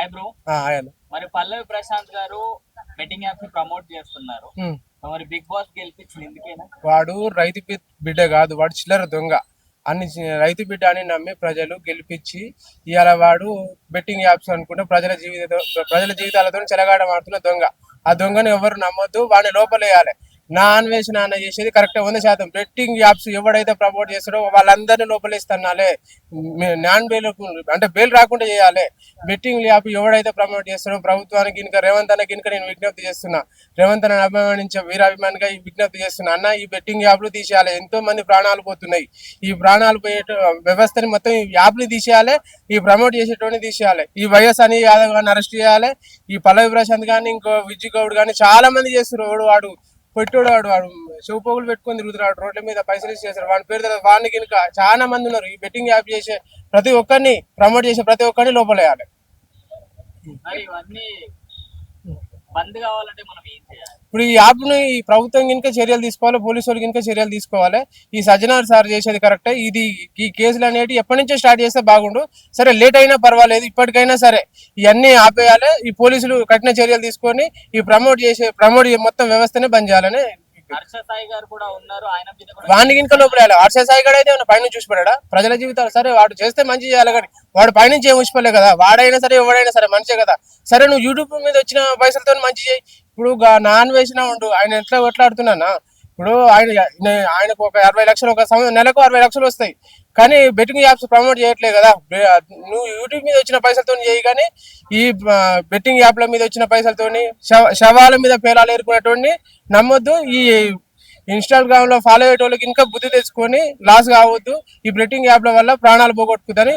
Hi bro మరి పల్లవి ప్రశాంత్ గారు betting యాప్స్ని ప్రమోట్ చేస్తున్నారు. మరి బిగ్ బాస్ గెలిపించింది ఎందుకేనా? వాడు రైతు బిడ్డ కాదు వాడు చిల్లర దొంగ. అన్ని రైతు బిడ్డ అని నమ్మి ప్రజలు గెలిపించి ఇవాళ వాడు బెట్టింగ్ యాప్స్ అనుకుంటే ప్రజల జీవిత ప్రజల జీవితాలతో చెలగాడ ఆడుతున్న దొంగ. ఆ దొంగను ఎవరు నమ్మొద్దు వాడిని లోపలేయాలి. నా అన్వేషణ అన్న చేసేది కరెక్ట్ వంద శాతం. బెట్టింగ్ యాప్స్ ఎవడైతే ప్రమోట్ చేస్తాడో వాళ్ళందరినీ లోపలేస్తున్నాలే. నాన్ బెయిల్ అంటే బెయిల్ రాకుండా చేయాలి. బెట్టింగ్ యాప్ ఎవడైతే ప్రమోట్ చేస్తాడో ప్రభుత్వానికి ఇంకా రేవంత్ అన్న కనుక నేను విజ్ఞప్తి చేస్తున్నా. రేవంత్ అన్న అభిమానించే వీరాభిమానిగా ఈ విజ్ఞప్తి చేస్తున్నా. అన్న ఈ బెట్టింగ్ యాప్లు తీసేయాలి. ఎంతో మంది ప్రాణాలు పోతున్నాయి. ఈ ప్రాణాలు పోయే వ్యవస్థని మొత్తం ఈ యాప్ని తీసేయాలి. ఈ ప్రమోట్ చేసేటోని తీసేయాలి. ఈ వైఎస్ అని యాదవ్ గారిని అరెస్ట్ చేయాలి. ఈ పల్లవి ప్రశాంత్ కానీ ఇంకో విజ్జు గౌడ్ కానీ చాలా మంది చేస్తున్నారు. వాడు వాడు పెట్టాడు వాడు వాడు చెవుపోగులు పెట్టుకొని తిరుగుతున్నాడు రోడ్ల మీద పైసలు ఇచ్చి వాడి పేరు తర్వాత వాడికి కనుక చాలా మంది ఉన్నారు. ఈ బెట్టింగ్ యాప్ చేసే ప్రతి ఒక్కరిని ప్రమోట్ చేసే ప్రతి ఒక్కరిని లోపలేయాలి. ఇవన్నీ బంద్ కావాలంటే మనం ఏం చేయాలి? ఇప్పుడు ఈ యాప్ను ఈ ప్రభుత్వం కనుక చర్యలు తీసుకోవాలి పోలీసు వాళ్ళు కనుక చర్యలు తీసుకోవాలి. ఈ సజ్జనార్ సార్ చేసేది కరెక్టే ఇది ఈ కేసులు అనేవి ఎప్పటి నుంచో స్టార్ట్ చేస్తే బాగుండు. సరే లేట్ అయినా పర్వాలేదు ఇప్పటికైనా సరే ఇవన్నీ ఆపేయాలి. ఈ పోలీసులు కఠిన చర్యలు తీసుకొని ఈ ప్రమోట్ చేసే ప్రమోట్ మొత్తం వ్యవస్థనే బంద్ చేయాలని గారు వాడిని కనుక లోపల హర్ష సాయి గడ అయితే పైనుంచి చూసిపడా ప్రజల జీవితాలు సరే వాడు చేస్తే మంచి చేయాలి కానీ వాడు పైనుంచి ఏం కదా. వాడైనా సరే ఎవడైనా సరే మంచిదే కదా. సరే నువ్వు యూట్యూబ్ మీద వచ్చిన పైసలతో మంచి చేయి. ఇప్పుడు గా- నాన్ వేసినా ఉండు ఆయన ఎట్లా కొట్లాడుతున్నానా? ఇప్పుడు ఆయన ఆయనకు ఒక అరవై లక్షలు ఒక సంవత్సరం నెలకు అరవై లక్షలు వస్తాయి. కానీ బెట్టింగ్ యాప్స్ ప్రమోట్ చేయట్లేదు కదా. నువ్వు యూట్యూబ్ మీద వచ్చిన పైసలతో చేయి కానీ ఈ బెట్టింగ్ యాప్ల మీద వచ్చిన పైసలతోని శవ- శవాల మీద పేలాలు ఏరుకునేటువంటి నమ్మొద్దు. ఈ ఇన్స్టాగ్రామ్లో ఫాలో అయ్యేటోళ్ళకి ఇంకా బుద్ధి తెచ్చుకొని లాస్ కావద్దు. ఈ బెట్టింగ్ యాప్ల వల్ల ప్రాణాలు పోగొట్టుకుందని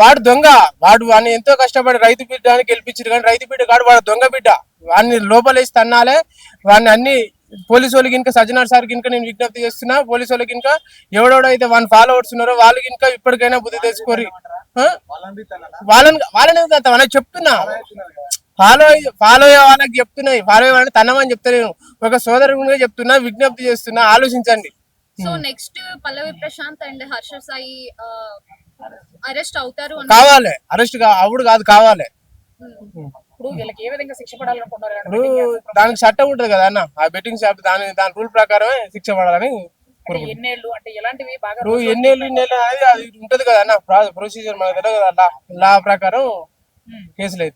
వాడు దొంగ. వాడు వాడిని ఎంతో కష్టపడి రైతు బిడ్డ అని గెలిపించారు కానీ రైతు బిడ్డ కాడు వాడు దొంగ బిడ్డ. వాడిని లోపలేసి తన్నాలే. వాడిని అన్ని పోలీసు వాళ్ళకి ఇంకా సజ్జనార్ సార్ ఇంకా నేను విజ్ఞప్తి చేస్తున్నా. పోలీసు వాళ్ళకి ఇంకా ఎవడెవడైతే వన్ ఫాలోవర్స్ ఉన్నారో వాళ్ళకి ఇంకా ఇప్పటికైనా బుద్ధి తెచ్చుకోరి? వాళ్ళని వాళ్ళని చెప్తున్నా. ఫాలో ఫాలో అయ్యే వాళ్ళకి చెప్తున్నాయి ఫాలో అయ్యే వాళ్ళని తనమని చెప్తలేను ఒక సోదరునిగా చెప్తున్నా విజ్ఞప్తి చేస్తున్నా ఆలోచించండి. So next Pallavi Prashanth and Harsha Sai arrest అవుతారు కావాలి. అరెస్ట్ అవుడు కాదు కావాలి. ఇప్పుడు దానికి చట్టం ఉంటది కదా అన్న. ఆ బెట్టింగ్ షాప్ దాని దాని రూల్ ప్రకారమే శిక్ష పడాలని అంటే ఎన్నేళ్ళు ఇన్నేళ్ళు అది ఉంటది కదా అన్న. ప్రొసీజర్ మనకు తెలియదు కదా లా ప్రకారం కేసులు అయితే.